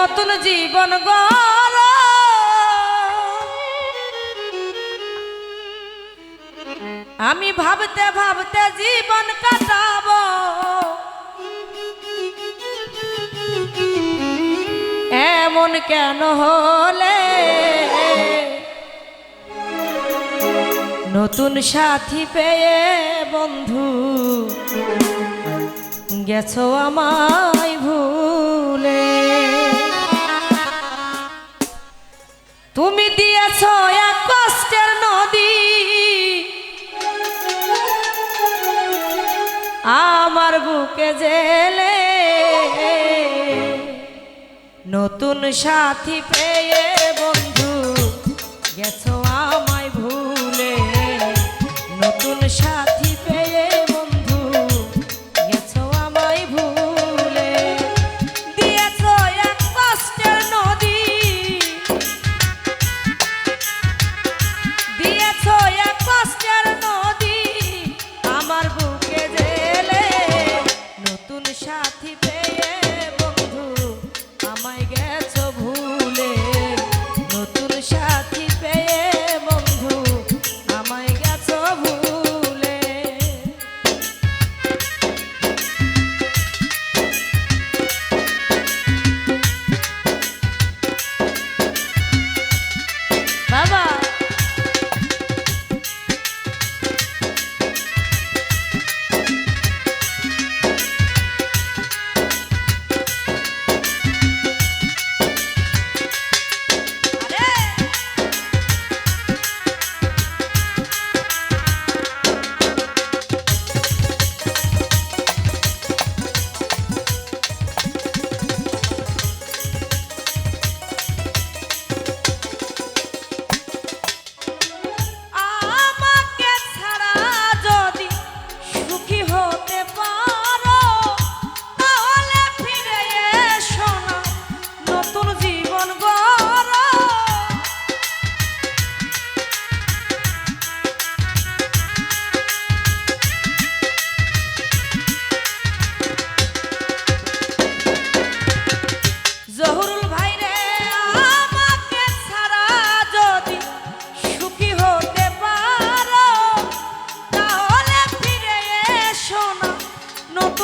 নতুন জীবন গর আমি ভাবতে ভাবতে জীবন কাটাব। এমন কেন হলে? নতুন সাথী পেয়ে বন্ধু, গেছো আমায় ভুলে। তুমি দিয়েছ এক কষ্টের নদী। আমার বুকে জেলে নতুন সাথী পেয়ে বন্ধু গেছো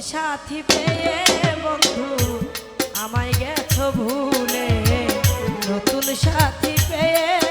সাথী পেয়ে বন্ধু আমায় গেছ ভুলে। নতুন সাথী পেয়ে